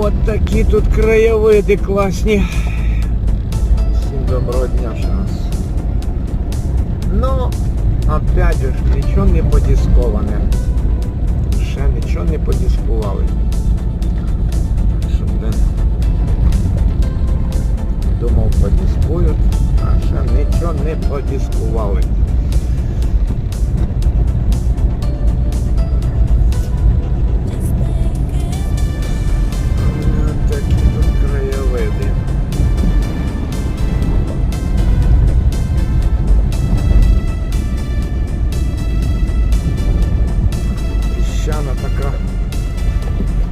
От такі тут краєвиди класні. Всім доброго дня ще раз. Ну, опять же, нічого не подісковане. Ще нічого не подіскували. Щоб думав подіскують, а ще нічого не подіскували. あっ。